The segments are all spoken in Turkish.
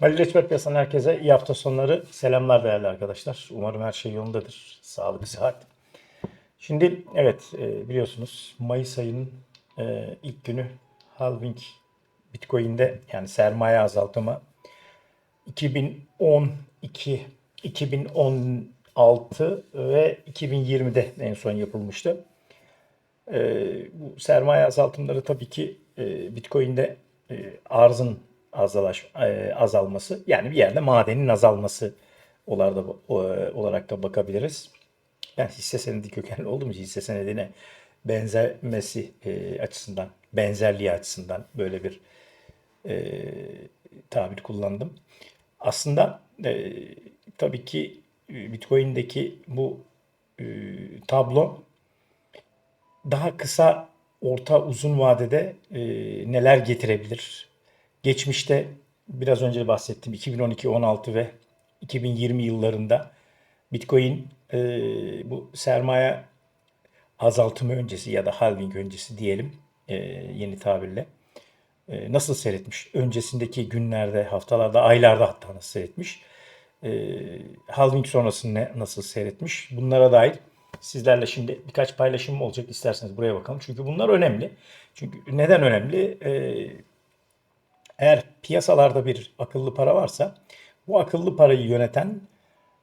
Ali Reçber Piyasadan herkese iyi hafta sonları. Selamlar değerli arkadaşlar. Umarım her şey yolundadır. Sağlık, sıhhat. Şimdi evet e, biliyorsunuz Mayıs ayının e, ilk günü halving Bitcoin'de yani sermaye azaltımı 2012, 2016 ve 2020'de en son yapılmıştı. E, bu sermaye azaltımları tabii ki Bitcoin'de arzın azalaş, e, azalması yani bir yerde madenin azalması olarak da, o- olarak da bakabiliriz. Yani hisse senedi kökenli olduğum için hisse senedine benzemesi e, açısından, benzerliği açısından böyle bir e, tabir kullandım. Aslında e, tabii ki e, Bitcoin'deki bu e, tablo daha kısa, orta, uzun vadede e, neler getirebilir? Geçmişte biraz önce bahsettim 2012, 16 ve 2020 yıllarında Bitcoin e, bu sermaye azaltımı öncesi ya da halving öncesi diyelim e, yeni tabirle e, nasıl seyretmiş? Öncesindeki günlerde, haftalarda, aylarda hatta nasıl seyretmiş? E, halving sonrası ne, nasıl seyretmiş? Bunlara dair sizlerle şimdi birkaç paylaşımım olacak. İsterseniz buraya bakalım. Çünkü bunlar önemli. Çünkü neden önemli? E, eğer piyasalarda bir akıllı para varsa bu akıllı parayı yöneten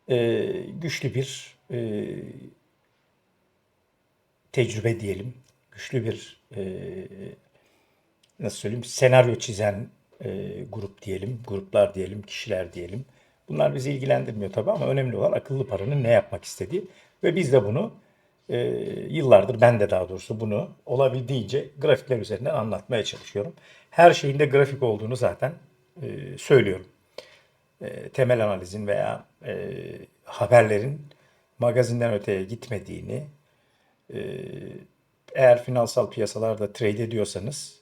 e, güçlü bir e, tecrübe diyelim. Güçlü bir e, nasıl söyleyeyim senaryo çizen e, grup diyelim, gruplar diyelim, kişiler diyelim. Bunlar bizi ilgilendirmiyor tabii ama önemli olan akıllı paranın ne yapmak istediği ve biz de bunu e, yıllardır ben de daha doğrusu bunu olabildiğince grafikler üzerinden anlatmaya çalışıyorum. Her şeyin de grafik olduğunu zaten e, söylüyorum. E, temel analizin veya e, haberlerin magazinden öteye gitmediğini, eğer finansal piyasalarda trade ediyorsanız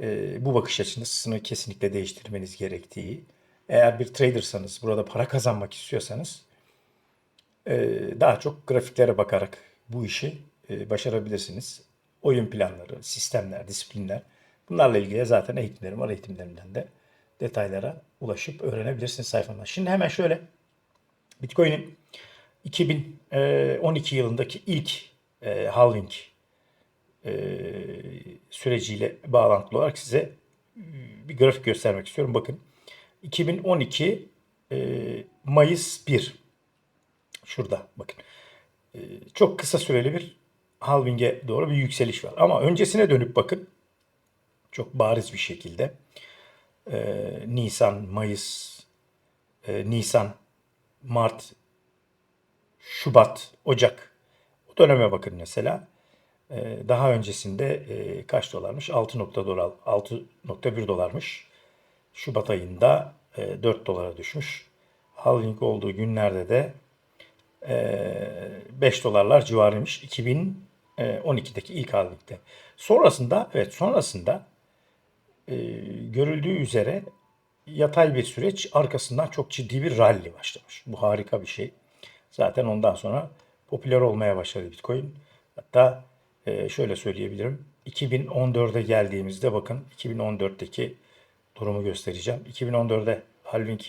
e, bu bakış açınızı kesinlikle değiştirmeniz gerektiği, eğer bir tradersanız, burada para kazanmak istiyorsanız e, daha çok grafiklere bakarak bu işi e, başarabilirsiniz. Oyun planları, sistemler, disiplinler bunlarla ilgili zaten eğitimlerim var. Eğitimlerimden de detaylara ulaşıp öğrenebilirsiniz sayfamda. Şimdi hemen şöyle Bitcoin'in 2012 yılındaki ilk e, halving e, süreciyle bağlantılı olarak size e, bir grafik göstermek istiyorum. Bakın 2012 e, Mayıs 1 şurada bakın E, çok kısa süreli bir halving'e doğru bir yükseliş var. Ama öncesine dönüp bakın çok bariz bir şekilde e, Nisan, Mayıs, e, Nisan, Mart, Şubat, Ocak o döneme bakın mesela. Ee, Daha öncesinde e, kaç dolarmış? 6 nokta dolar, 6.1 dolarmış. Şubat ayında e, 4 dolara düşmüş. Halving olduğu günlerde de e, 5 dolarlar civarıymış 2012'deki ilk halvingde. Sonrasında evet sonrasında e, görüldüğü üzere yatay bir süreç arkasından çok ciddi bir rally başlamış. Bu harika bir şey. Zaten ondan sonra popüler olmaya başladı Bitcoin. Hatta e, şöyle söyleyebilirim. 2014'e geldiğimizde bakın 2014'teki durumu göstereceğim. 2014'de halving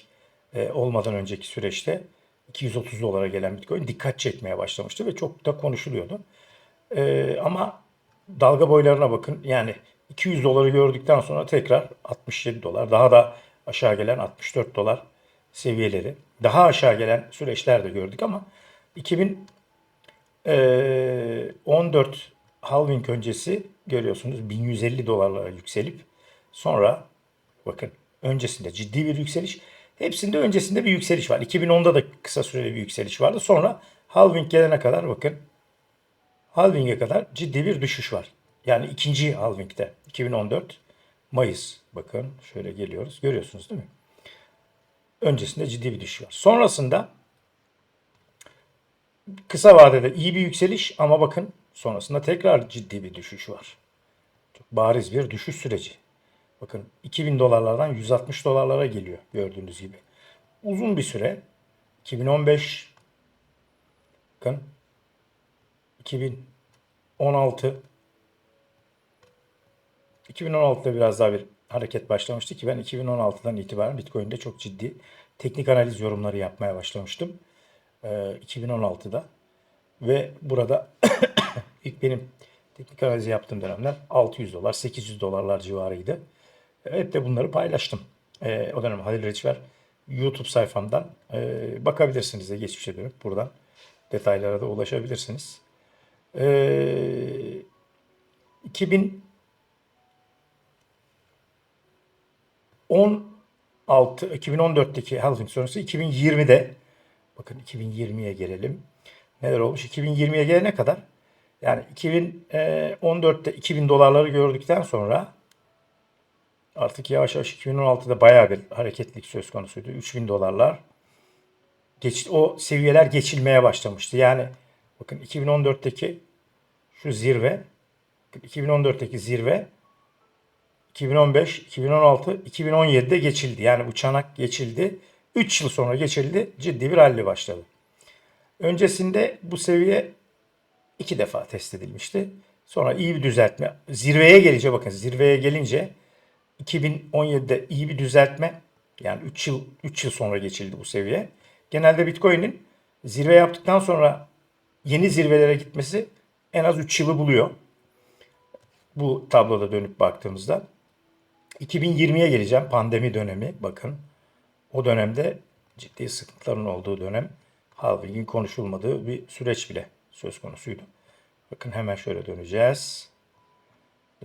e, olmadan önceki süreçte 230 dolara gelen Bitcoin dikkat çekmeye başlamıştı ve çok da konuşuluyordu. E, ama dalga boylarına bakın. Yani 200 doları gördükten sonra tekrar 67 dolar, daha da aşağı gelen 64 dolar seviyeleri. Daha aşağı gelen süreçler de gördük ama 2014 halving öncesi görüyorsunuz 1150 dolarlara yükselip sonra bakın öncesinde ciddi bir yükseliş. Hepsinde öncesinde bir yükseliş var. 2010'da da kısa süreli bir yükseliş vardı. Sonra halving gelene kadar bakın halving'e kadar ciddi bir düşüş var. Yani ikinci halving'de 2014 Mayıs bakın şöyle geliyoruz. Görüyorsunuz değil mi? Öncesinde ciddi bir düşüş var. Sonrasında kısa vadede iyi bir yükseliş ama bakın sonrasında tekrar ciddi bir düşüş var. Çok bariz bir düşüş süreci. Bakın 2000 dolarlardan 160 dolarlara geliyor gördüğünüz gibi. Uzun bir süre 2015 bakın 2016 2016'da biraz daha bir hareket başlamıştı ki ben 2016'dan itibaren Bitcoin'de çok ciddi teknik analiz yorumları yapmaya başlamıştım. Ee, 2016'da ve burada ilk benim teknik analizi yaptığım dönemler 600 dolar, 800 dolarlar civarıydı. Hep de bunları paylaştım. Ee, o dönem Halil Reçber YouTube sayfamdan e, bakabilirsiniz de geçmişe dönüp buradan detaylara da ulaşabilirsiniz. Ee, 2016 2014'teki halving sonrası 2020'de bakın 2020'ye gelelim. Neler olmuş? 2020'ye gelene kadar yani 2014'te 2000 dolarları gördükten sonra artık yavaş yavaş 2016'da bayağı bir hareketlilik söz konusuydu. 3000 dolarlar geç, o seviyeler geçilmeye başlamıştı. Yani bakın 2014'teki şu zirve 2014'teki zirve 2015, 2016, 2017'de geçildi. Yani bu çanak geçildi. 3 yıl sonra geçildi. Ciddi bir rally başladı. Öncesinde bu seviye iki defa test edilmişti. Sonra iyi bir düzeltme. Zirveye gelince bakın zirveye gelince 2017'de iyi bir düzeltme. Yani 3 yıl 3 yıl sonra geçildi bu seviye. Genelde Bitcoin'in zirve yaptıktan sonra yeni zirvelere gitmesi en az 3 yılı buluyor. Bu tabloda dönüp baktığımızda 2020'ye geleceğim. Pandemi dönemi bakın. O dönemde ciddi sıkıntıların olduğu dönem halvingin konuşulmadığı bir süreç bile söz konusuydu. Bakın hemen şöyle döneceğiz.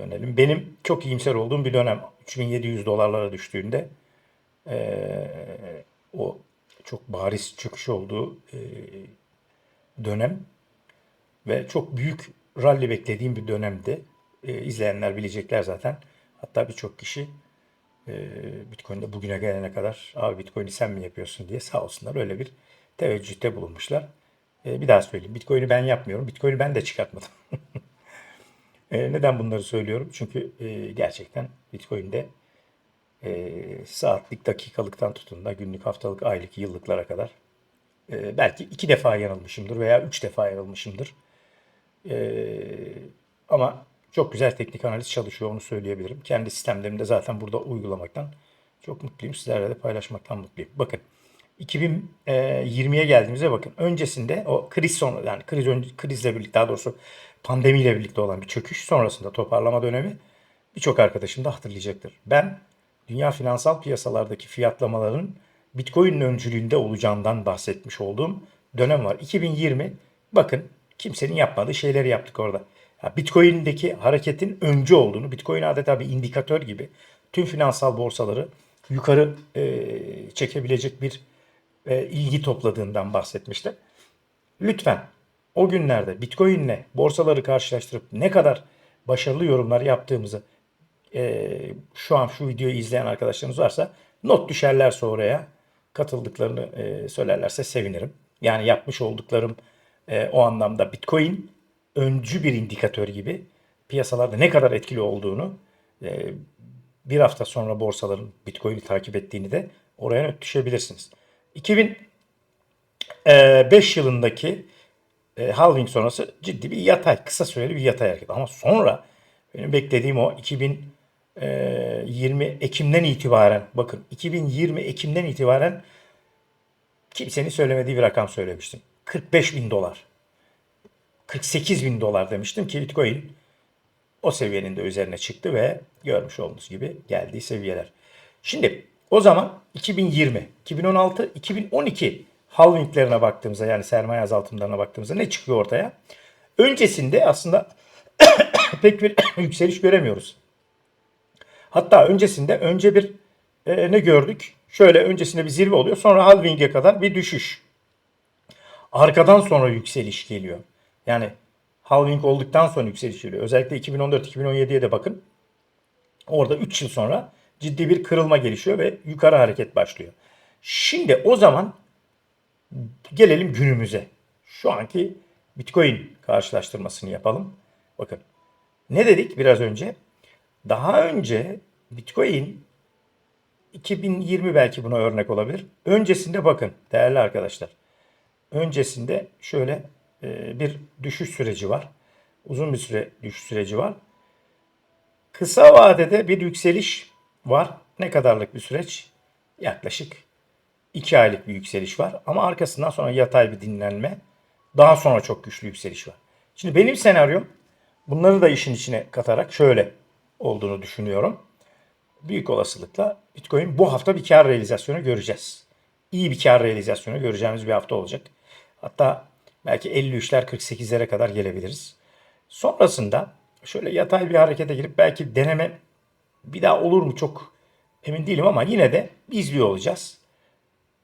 Dönelim. Benim çok iyimser olduğum bir dönem 3700 dolarlara düştüğünde ee, o çok bariz çöküş olduğu e, dönem ve çok büyük rally beklediğim bir dönemdi. E, izleyenler bilecekler zaten. Hatta birçok kişi e, Bitcoin'de bugüne gelene kadar abi Bitcoin'i sen mi yapıyorsun diye sağ olsunlar öyle bir teveccühte bulunmuşlar. E, bir daha söyleyeyim. Bitcoin'i ben yapmıyorum. Bitcoin'i ben de çıkartmadım. e, neden bunları söylüyorum? Çünkü e, gerçekten Bitcoin'de e, saatlik, dakikalıktan tutun da günlük, haftalık, aylık, yıllıklara kadar e, belki iki defa yanılmışımdır veya üç defa yanılmışımdır. Ama çok güzel teknik analiz çalışıyor onu söyleyebilirim. Kendi sistemlerimde zaten burada uygulamaktan çok mutluyum. Sizlerle de paylaşmaktan mutluyum. Bakın 2020'ye geldiğimizde bakın öncesinde o kriz sonra yani kriz önce, krizle birlikte daha doğrusu pandemiyle birlikte olan bir çöküş sonrasında toparlama dönemi birçok arkadaşım da hatırlayacaktır. Ben dünya finansal piyasalardaki fiyatlamaların Bitcoin'in öncülüğünde olacağından bahsetmiş olduğum dönem var. 2020 bakın kimsenin yapmadığı şeyleri yaptık orada. Bitcoin'deki hareketin öncü olduğunu, Bitcoin adeta bir indikatör gibi tüm finansal borsaları yukarı e, çekebilecek bir e, ilgi topladığından bahsetmişler. Lütfen o günlerde Bitcoin'le borsaları karşılaştırıp ne kadar başarılı yorumlar yaptığımızı e, şu an şu videoyu izleyen arkadaşlarımız varsa not düşerlerse oraya katıldıklarını e, söylerlerse sevinirim. Yani yapmış olduklarım e, o anlamda Bitcoin öncü bir indikatör gibi piyasalarda ne kadar etkili olduğunu e, bir hafta sonra borsaların Bitcoin'i takip ettiğini de oraya not düşebilirsiniz. 2005 yılındaki e, halving sonrası ciddi bir yatay, kısa süreli bir yatay hareket. Ama sonra benim beklediğim o 2020 Ekim'den itibaren bakın 2020 Ekim'den itibaren kimsenin söylemediği bir rakam söylemiştim. 45 bin dolar. 48 bin dolar demiştim ki Bitcoin o seviyenin de üzerine çıktı ve görmüş olduğunuz gibi geldiği seviyeler. Şimdi o zaman 2020, 2016, 2012 halvinglerine baktığımızda yani sermaye azaltımlarına baktığımızda ne çıkıyor ortaya? Öncesinde aslında pek bir yükseliş göremiyoruz. Hatta öncesinde önce bir e, ne gördük? Şöyle öncesinde bir zirve oluyor. Sonra halving'e kadar bir düşüş. Arkadan sonra yükseliş geliyor. Yani halving olduktan sonra yükseliş geliyor. Özellikle 2014-2017'ye de bakın. Orada 3 yıl sonra ciddi bir kırılma gelişiyor ve yukarı hareket başlıyor. Şimdi o zaman gelelim günümüze. Şu anki Bitcoin karşılaştırmasını yapalım. Bakın ne dedik biraz önce? Daha önce Bitcoin 2020 belki buna örnek olabilir. Öncesinde bakın değerli arkadaşlar. Öncesinde şöyle e, bir düşüş süreci var. Uzun bir süre düşüş süreci var. Kısa vadede bir yükseliş var. Ne kadarlık bir süreç? Yaklaşık 2 aylık bir yükseliş var. Ama arkasından sonra yatay bir dinlenme. Daha sonra çok güçlü yükseliş var. Şimdi benim senaryom bunları da işin içine katarak şöyle olduğunu düşünüyorum. Büyük olasılıkla Bitcoin bu hafta bir kar realizasyonu göreceğiz. İyi bir kar realizasyonu göreceğimiz bir hafta olacak. Hatta belki 53'ler 48'lere kadar gelebiliriz. Sonrasında şöyle yatay bir harekete girip belki deneme bir daha olur mu çok emin değilim ama yine de izliyor olacağız.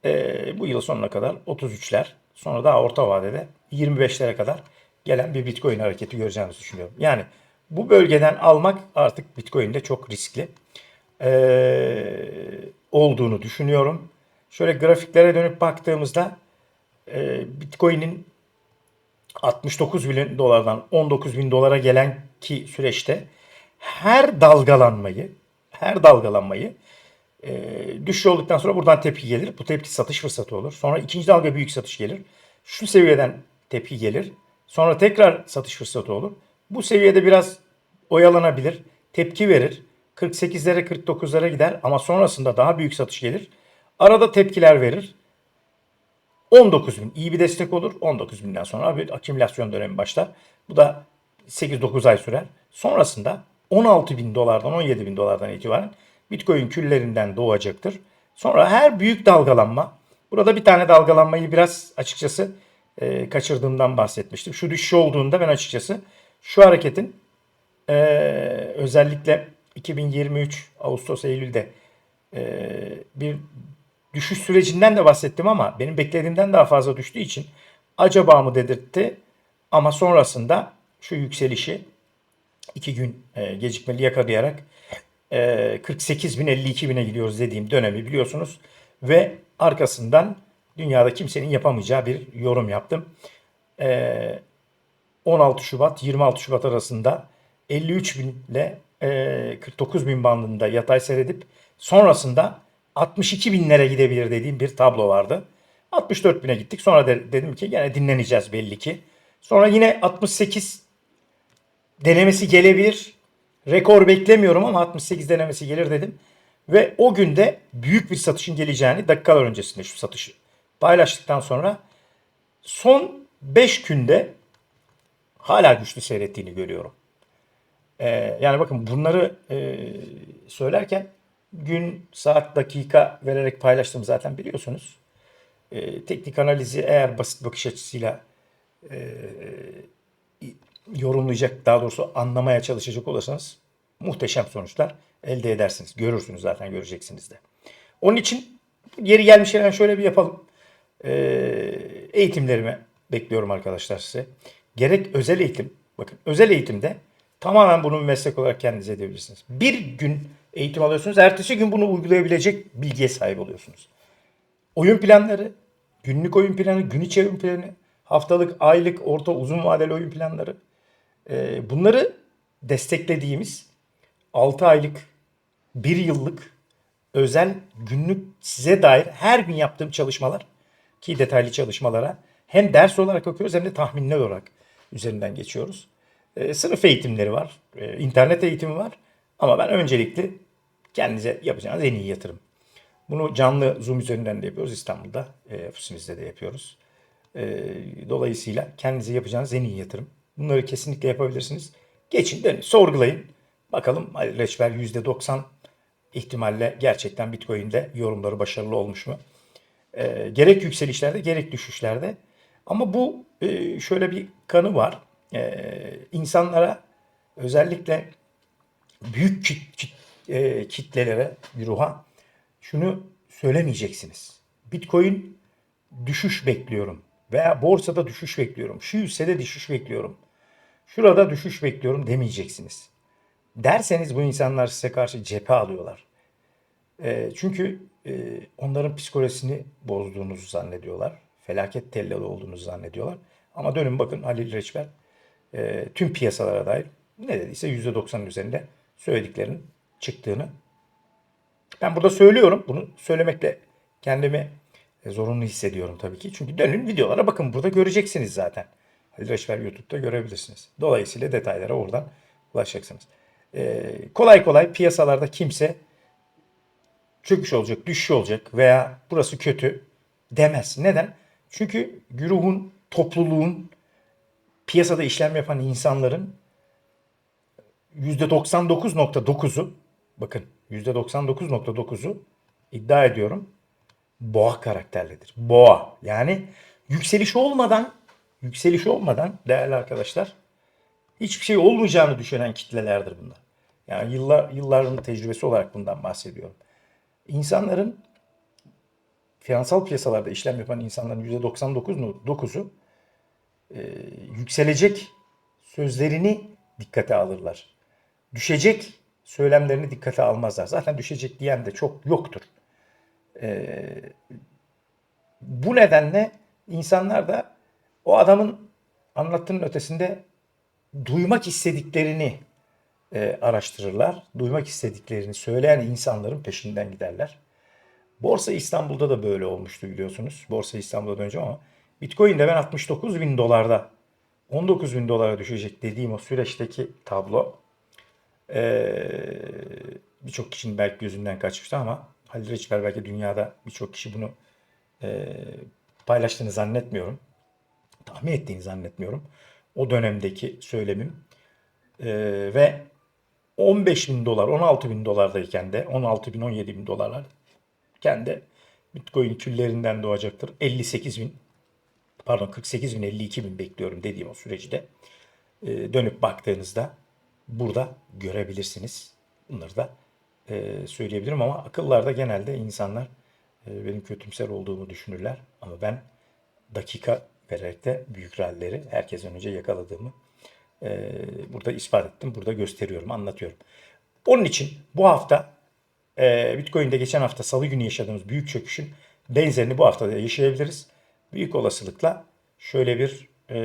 Ee, bu yıl sonuna kadar 33'ler sonra daha orta vadede 25'lere kadar gelen bir Bitcoin hareketi göreceğimizi düşünüyorum. Yani bu bölgeden almak artık Bitcoin'de çok riskli ee, olduğunu düşünüyorum. Şöyle grafiklere dönüp baktığımızda e, Bitcoin'in 69 bin dolardan 19 bin dolara gelen ki süreçte her dalgalanmayı her dalgalanmayı e, düşüş olduktan sonra buradan tepki gelir. Bu tepki satış fırsatı olur. Sonra ikinci dalga büyük satış gelir. Şu seviyeden tepki gelir. Sonra tekrar satış fırsatı olur. Bu seviyede biraz oyalanabilir. Tepki verir. 48'lere 49'lara gider ama sonrasında daha büyük satış gelir. Arada tepkiler verir. 19 bin iyi bir destek olur. 19 binden sonra bir akümülasyon dönemi başlar. Bu da 8-9 ay sürer. Sonrasında 16 bin dolardan 17 bin dolardan itibaren Bitcoin küllerinden doğacaktır. Sonra her büyük dalgalanma, burada bir tane dalgalanmayı biraz açıkçası e, kaçırdığımdan bahsetmiştim. Şu düşüş olduğunda ben açıkçası şu hareketin e, özellikle 2023 Ağustos Eylül'de e, bir düşüş sürecinden de bahsettim ama benim beklediğimden daha fazla düştüğü için acaba mı dedirtti ama sonrasında şu yükselişi iki gün e, gecikmeli yakalayarak e, 48 bin 52 bine gidiyoruz dediğim dönemi biliyorsunuz ve arkasından dünyada kimsenin yapamayacağı bir yorum yaptım. E, 16 Şubat 26 Şubat arasında 53 bin ile e, 49 bin bandında yatay seyredip sonrasında 62 binlere gidebilir dediğim bir tablo vardı. 64 bine gittik. Sonra de, dedim ki gene dinleneceğiz belli ki. Sonra yine 68 denemesi gelebilir. Rekor beklemiyorum ama 68 denemesi gelir dedim. Ve o günde büyük bir satışın geleceğini dakikalar öncesinde şu satışı paylaştıktan sonra son 5 günde hala güçlü seyrettiğini görüyorum. Ee, yani bakın bunları e, söylerken gün, saat, dakika vererek paylaştım zaten biliyorsunuz. E, teknik analizi eğer basit bakış açısıyla e, yorumlayacak, daha doğrusu anlamaya çalışacak olursanız muhteşem sonuçlar elde edersiniz. Görürsünüz zaten göreceksiniz de. Onun için yeri gelmişken şöyle bir yapalım. E, eğitimlerimi bekliyorum arkadaşlar size. Gerek özel eğitim, bakın özel eğitimde tamamen bunu meslek olarak kendinize edebilirsiniz. Bir gün eğitim alıyorsunuz. Ertesi gün bunu uygulayabilecek bilgiye sahip oluyorsunuz. Oyun planları, günlük oyun planı, gün içi oyun planı, haftalık, aylık, orta, uzun vadeli oyun planları. Ee, bunları desteklediğimiz 6 aylık, 1 yıllık özel günlük size dair her gün yaptığım çalışmalar ki detaylı çalışmalara hem ders olarak okuyoruz hem de tahminler olarak üzerinden geçiyoruz. Ee, sınıf eğitimleri var, ee, internet eğitimi var ama ben öncelikli kendinize yapacağınız en iyi yatırım. Bunu canlı Zoom üzerinden de yapıyoruz İstanbul'da. E, ofisimizde de yapıyoruz. E, dolayısıyla kendinize yapacağınız en iyi yatırım. Bunları kesinlikle yapabilirsiniz. Geçin dönün sorgulayın. Bakalım Ali Reçber %90 ihtimalle gerçekten Bitcoin'de yorumları başarılı olmuş mu? E, gerek yükselişlerde gerek düşüşlerde. Ama bu e, şöyle bir kanı var. E, insanlara özellikle büyük kit, kit, e, kitlelere, güruha şunu söylemeyeceksiniz. Bitcoin düşüş bekliyorum veya borsada düşüş bekliyorum. Şu hissede düşüş bekliyorum. Şurada düşüş bekliyorum demeyeceksiniz. Derseniz bu insanlar size karşı cephe alıyorlar. E, çünkü e, onların psikolojisini bozduğunuzu zannediyorlar. Felaket tellalı olduğunuzu zannediyorlar. Ama dönün bakın Halil Reçber e, tüm piyasalara dair ne dediyse %90'ın üzerinde söylediklerinin çıktığını ben burada söylüyorum. Bunu söylemekle kendimi e, zorunlu hissediyorum tabii ki. Çünkü dönün videolara bakın burada göreceksiniz zaten. Reşver YouTube'da görebilirsiniz. Dolayısıyla detaylara oradan ulaşacaksınız. Ee, kolay kolay piyasalarda kimse çöküş olacak, düşüş olacak veya burası kötü demez. Neden? Çünkü güruhun, topluluğun, piyasada işlem yapan insanların %99.9'u bakın %99.9'u iddia ediyorum boğa karakterlidir. Boğa yani yükseliş olmadan yükseliş olmadan değerli arkadaşlar hiçbir şey olmayacağını düşünen kitlelerdir bunlar. Yani yıllar yılların tecrübesi olarak bundan bahsediyorum. İnsanların finansal piyasalarda işlem yapan insanların %99'u e, yükselecek sözlerini dikkate alırlar. Düşecek söylemlerini dikkate almazlar. Zaten düşecek diyen de çok yoktur. E, bu nedenle insanlar da o adamın anlattığının ötesinde duymak istediklerini e, araştırırlar. Duymak istediklerini söyleyen insanların peşinden giderler. Borsa İstanbul'da da böyle olmuştu biliyorsunuz. Borsa İstanbul'dan önce ama Bitcoin'de ben 69 bin dolarda 19 bin dolara düşecek dediğim o süreçteki tablo ee, birçok kişinin belki gözünden kaçmıştı ama Halil Reçber belki dünyada birçok kişi bunu e, paylaştığını zannetmiyorum. Tahmin ettiğini zannetmiyorum. O dönemdeki söylemim. E, ve 15 bin dolar, 16 bin dolardayken de 16 bin, 17 bin dolarlarken de Bitcoin küllerinden doğacaktır. 58 bin, pardon 48 bin, 52 bin bekliyorum dediğim o süreci de e, dönüp baktığınızda burada görebilirsiniz. Bunları da e, söyleyebilirim ama akıllarda genelde insanlar e, benim kötümser olduğumu düşünürler. Ama ben dakika vererek büyük ralleri herkesten önce yakaladığımı e, burada ispat ettim. Burada gösteriyorum, anlatıyorum. Onun için bu hafta e, Bitcoin'de geçen hafta salı günü yaşadığımız büyük çöküşün benzerini bu hafta da yaşayabiliriz. Büyük olasılıkla şöyle bir e,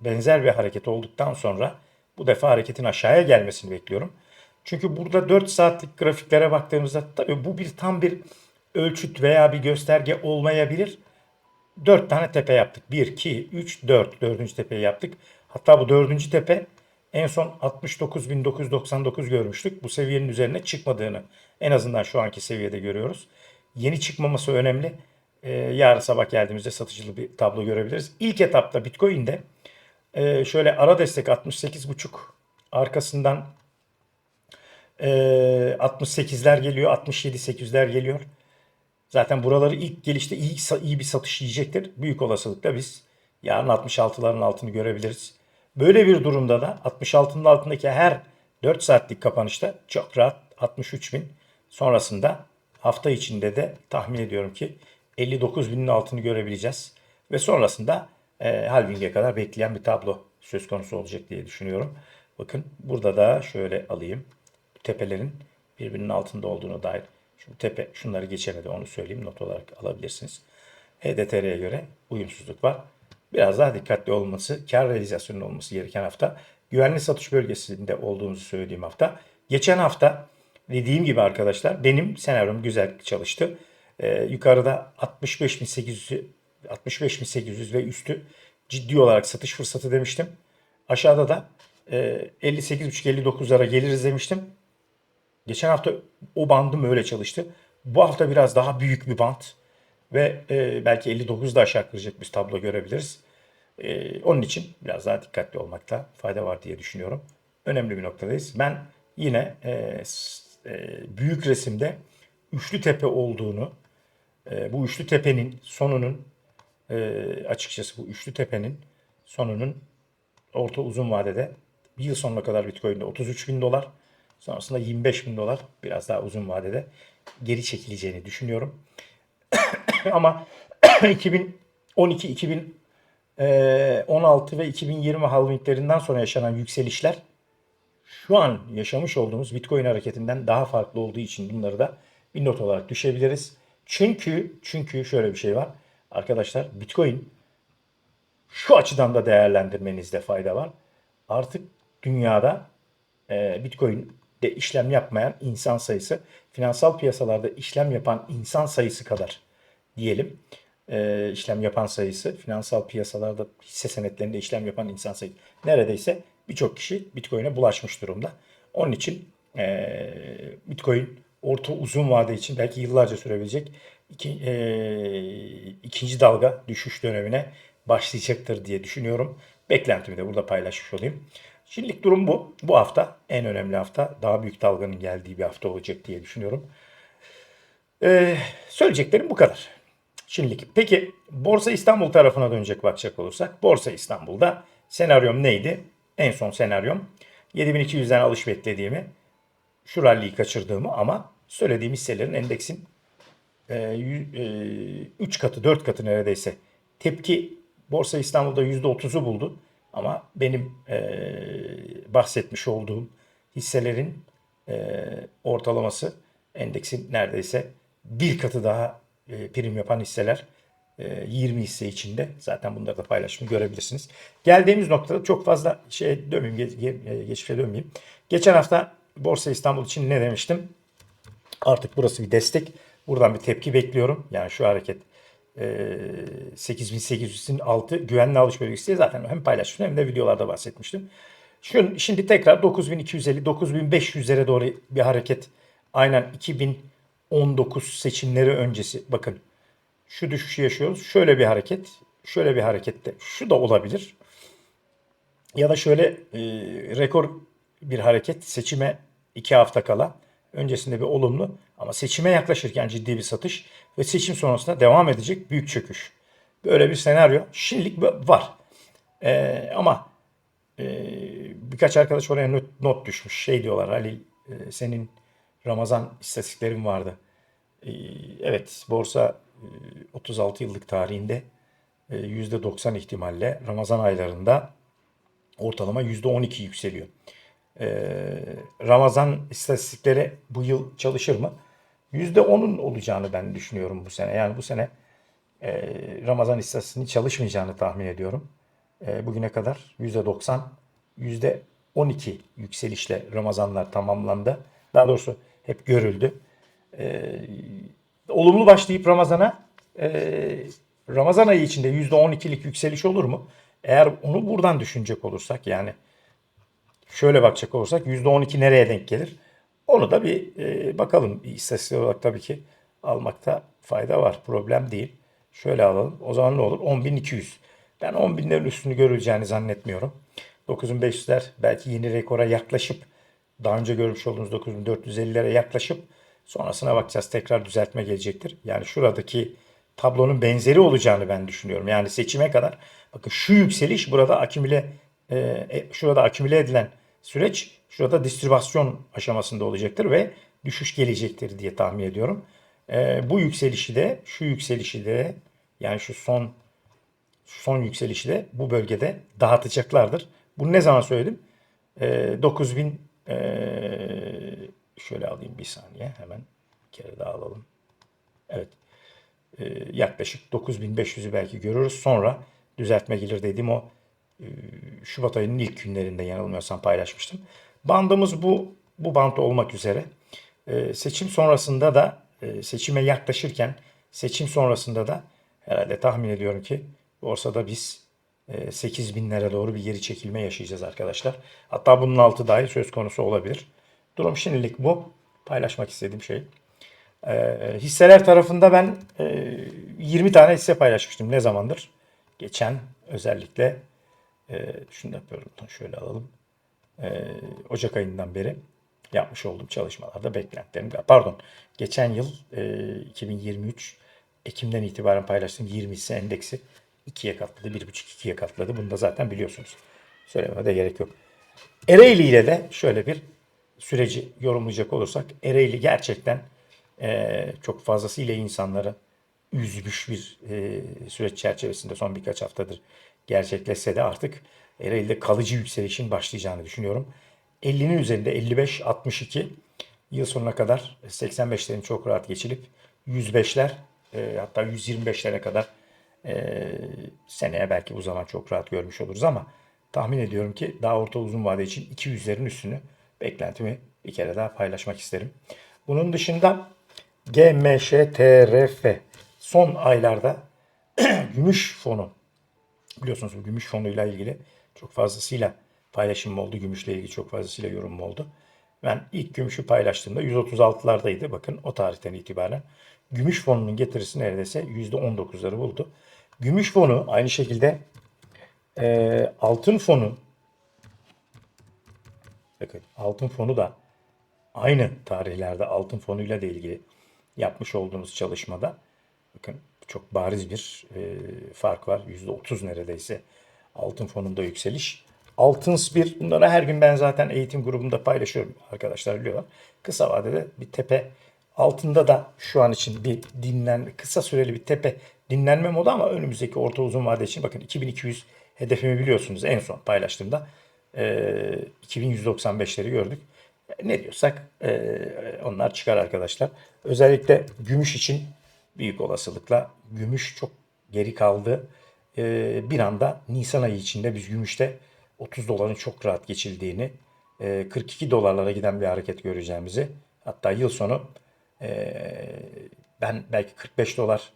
benzer bir hareket olduktan sonra bu defa hareketin aşağıya gelmesini bekliyorum. Çünkü burada 4 saatlik grafiklere baktığımızda tabii bu bir tam bir ölçüt veya bir gösterge olmayabilir. 4 tane tepe yaptık. 1, 2, 3, 4. Dördüncü tepeyi yaptık. Hatta bu dördüncü tepe en son 69.999 görmüştük. Bu seviyenin üzerine çıkmadığını en azından şu anki seviyede görüyoruz. Yeni çıkmaması önemli. Ee, yarın sabah geldiğimizde satıcılı bir tablo görebiliriz. İlk etapta Bitcoin'de e, şöyle ara destek 68.5 arkasından e, 68'ler geliyor 67-800'ler geliyor. Zaten buraları ilk gelişte iyi, iyi bir satış yiyecektir. Büyük olasılıkla biz yarın 66'ların altını görebiliriz. Böyle bir durumda da 66'nın altındaki her 4 saatlik kapanışta çok rahat 63 bin sonrasında hafta içinde de tahmin ediyorum ki 59 binin altını görebileceğiz. Ve sonrasında e, halving'e kadar bekleyen bir tablo söz konusu olacak diye düşünüyorum. Bakın burada da şöyle alayım. Tepelerin birbirinin altında olduğunu dair. Şu tepe şunları geçemedi onu söyleyeyim not olarak alabilirsiniz. HDTR'ye göre uyumsuzluk var. Biraz daha dikkatli olması, kar realizasyonunun olması gereken hafta. Güvenli satış bölgesinde olduğumuzu söylediğim hafta. Geçen hafta dediğim gibi arkadaşlar benim senaryom güzel çalıştı. Ee, yukarıda 65.800 65.800 ve üstü ciddi olarak satış fırsatı demiştim. Aşağıda da e, 58.5-59'lara geliriz demiştim. Geçen hafta o bandım öyle çalıştı. Bu hafta biraz daha büyük bir band ve e, belki 59'da aşağı kıracak bir tablo görebiliriz. E, onun için biraz daha dikkatli olmakta fayda var diye düşünüyorum. Önemli bir noktadayız. Ben yine e, e, büyük resimde üçlü tepe olduğunu, e, bu üçlü tepenin sonunun e, açıkçası bu üçlü tepenin sonunun orta uzun vadede bir yıl sonuna kadar Bitcoin'de 33 bin dolar, sonrasında 25 bin dolar biraz daha uzun vadede geri çekileceğini düşünüyorum. Ama 2012, 2016 ve 2020 halvinglerinden sonra yaşanan yükselişler şu an yaşamış olduğumuz Bitcoin hareketinden daha farklı olduğu için bunları da bir not olarak düşebiliriz. Çünkü çünkü şöyle bir şey var. Arkadaşlar Bitcoin şu açıdan da değerlendirmenizde fayda var. Artık dünyada e, Bitcoin'de işlem yapmayan insan sayısı finansal piyasalarda işlem yapan insan sayısı kadar diyelim. E, işlem yapan sayısı finansal piyasalarda hisse senetlerinde işlem yapan insan sayısı neredeyse birçok kişi Bitcoin'e bulaşmış durumda. Onun için e, Bitcoin orta uzun vade için belki yıllarca sürebilecek iki, eee, ikinci dalga düşüş dönemine başlayacaktır diye düşünüyorum. Beklentimi de burada paylaşmış olayım. Şimdilik durum bu. Bu hafta en önemli hafta. Daha büyük dalganın geldiği bir hafta olacak diye düşünüyorum. Ee, söyleyeceklerim bu kadar. Şimdilik. Peki Borsa İstanbul tarafına dönecek bakacak olursak. Borsa İstanbul'da senaryom neydi? En son senaryom 7200'den alış beklediğimi, şu rally'yi kaçırdığımı ama söylediğim hisselerin endeksin 3 katı 4 katı neredeyse tepki Borsa İstanbul'da %30'u buldu. Ama benim e, bahsetmiş olduğum hisselerin e, ortalaması endeksin neredeyse bir katı daha e, prim yapan hisseler e, 20 hisse içinde. Zaten bunları da paylaşımı görebilirsiniz. Geldiğimiz noktada çok fazla şey dönmeyeyim, ge- geçmişe dönmeyeyim. Geçen hafta Borsa İstanbul için ne demiştim? Artık burası bir destek. Buradan bir tepki bekliyorum. Yani şu hareket e, 8800'ün altı güvenli alış bölgesi diye zaten hem paylaşmıştım hem de videolarda bahsetmiştim. Şu, şimdi tekrar 9250 9500'lere doğru bir hareket. Aynen 2019 seçimleri öncesi. Bakın şu düşüşü yaşıyoruz. Şöyle bir hareket. Şöyle bir harekette. Şu da olabilir. Ya da şöyle e, rekor bir hareket seçime iki hafta kala. Öncesinde bir olumlu ama seçime yaklaşırken ciddi bir satış ve seçim sonrasında devam edecek büyük çöküş. Böyle bir senaryo şimdilik var. E, ama e, birkaç arkadaş oraya not, not düşmüş. Şey diyorlar Ali e, senin Ramazan istatistiklerin vardı. E, evet borsa e, 36 yıllık tarihinde e, %90 ihtimalle Ramazan aylarında ortalama %12 yükseliyor. Ee, Ramazan istatistikleri bu yıl çalışır mı? %10'un olacağını ben düşünüyorum bu sene. Yani bu sene e, Ramazan istatistiğinin çalışmayacağını tahmin ediyorum. E, bugüne kadar %90, %12 yükselişle Ramazanlar tamamlandı. Daha doğrusu hep görüldü. E, olumlu başlayıp Ramazan'a e, Ramazan ayı içinde %12'lik yükseliş olur mu? Eğer onu buradan düşünecek olursak yani şöyle bakacak olursak %12 nereye denk gelir? Onu da bir e, bakalım. İstatistik olarak tabii ki almakta fayda var. Problem değil. Şöyle alalım. O zaman ne olur? 10.200. Ben 10.000'lerin üstünü görüleceğini zannetmiyorum. 9.500'ler belki yeni rekora yaklaşıp daha önce görmüş olduğunuz 9.450'lere yaklaşıp sonrasına bakacağız. Tekrar düzeltme gelecektir. Yani şuradaki tablonun benzeri olacağını ben düşünüyorum. Yani seçime kadar bakın şu yükseliş burada akümüle e, e, şurada akümüle edilen süreç şurada distribüsyon aşamasında olacaktır ve düşüş gelecektir diye tahmin ediyorum. E, bu yükselişi de şu yükselişi de yani şu son son yükselişi de bu bölgede dağıtacaklardır. Bunu ne zaman söyledim? E, 9000 e, şöyle alayım bir saniye hemen bir kere daha alalım. Evet. E, yaklaşık 9500'ü belki görürüz. Sonra düzeltme gelir dediğim o e, Şubat ayının ilk günlerinde yanılmıyorsam paylaşmıştım. Bandımız bu bu bant olmak üzere. E, seçim sonrasında da e, seçime yaklaşırken seçim sonrasında da herhalde tahmin ediyorum ki borsada biz 8 binlere doğru bir geri çekilme yaşayacağız arkadaşlar. Hatta bunun altı dahi söz konusu olabilir. Durum şimdilik bu. Paylaşmak istediğim şey. hisseler tarafında ben 20 tane hisse paylaşmıştım. Ne zamandır? Geçen özellikle e, şunu yapıyorum. Şöyle alalım. E, Ocak ayından beri yapmış olduğum çalışmalarda beklentilerim. Pardon. Geçen yıl e, 2023 Ekim'den itibaren paylaştığım 20 hisse endeksi 2'ye katladı. 1,5-2'ye katladı. Bunu da zaten biliyorsunuz. Söylememe de gerek yok. Ereğli ile de şöyle bir süreci yorumlayacak olursak Ereğli gerçekten e, çok fazlasıyla insanları üzmüş bir e, süreç çerçevesinde son birkaç haftadır gerçekleşse de artık Ereğli'de kalıcı yükselişin başlayacağını düşünüyorum. 50'nin üzerinde 55-62 yıl sonuna kadar 85'lerin çok rahat geçilip 105'ler e, hatta 125'lere kadar e, seneye belki bu zaman çok rahat görmüş oluruz ama tahmin ediyorum ki daha orta uzun vade için 200'lerin üstünü beklentimi bir kere daha paylaşmak isterim. Bunun dışında GMŞTRF son aylarda gümüş fonu biliyorsunuz bu gümüş fonuyla ilgili çok fazlasıyla paylaşım oldu. Gümüşle ilgili çok fazlasıyla yorum oldu. Ben ilk gümüşü paylaştığımda 136'lardaydı. Bakın o tarihten itibaren. Gümüş fonunun getirisi neredeyse %19'ları buldu. Gümüş fonu aynı şekilde e, altın fonu bakın altın fonu da aynı tarihlerde altın fonuyla da ilgili yapmış olduğumuz çalışmada bakın çok bariz bir e, fark var. %30 neredeyse altın fonunda yükseliş. Altıns bir bunları her gün ben zaten eğitim grubunda paylaşıyorum. Arkadaşlar biliyorlar. Kısa vadede bir tepe altında da şu an için bir dinlen kısa süreli bir tepe dinlenme modu ama önümüzdeki orta uzun vade için bakın 2200 hedefimi biliyorsunuz en son paylaştığımda e, 2195'leri gördük. Ne diyorsak e, onlar çıkar arkadaşlar. Özellikle gümüş için büyük olasılıkla gümüş çok geri kaldı. E, bir anda Nisan ayı içinde biz gümüşte 30 doların çok rahat geçildiğini, e, 42 dolarlara giden bir hareket göreceğimizi, hatta yıl sonu e, ben belki 45 dolar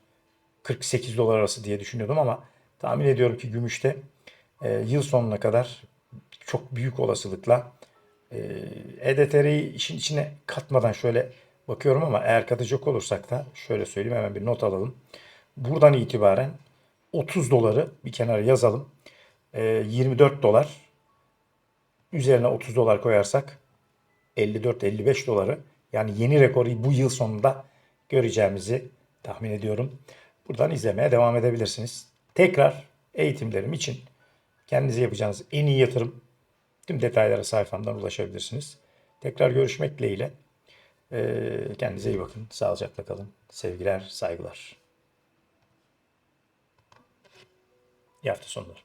48 dolar arası diye düşünüyordum ama tahmin ediyorum ki gümüşte e, yıl sonuna kadar çok büyük olasılıkla e, EDTR'yi işin içine katmadan şöyle bakıyorum ama eğer katacak olursak da şöyle söyleyeyim hemen bir not alalım. Buradan itibaren 30 doları bir kenara yazalım. E, 24 dolar üzerine 30 dolar koyarsak 54-55 doları yani yeni rekoru bu yıl sonunda göreceğimizi tahmin ediyorum. Buradan izlemeye devam edebilirsiniz. Tekrar eğitimlerim için kendinize yapacağınız en iyi yatırım tüm detaylara sayfamdan ulaşabilirsiniz. Tekrar görüşmek dileğiyle. Ee, Kendinize iyi bakın. Sağlıcakla kalın. Sevgiler, saygılar. İyi hafta sonları.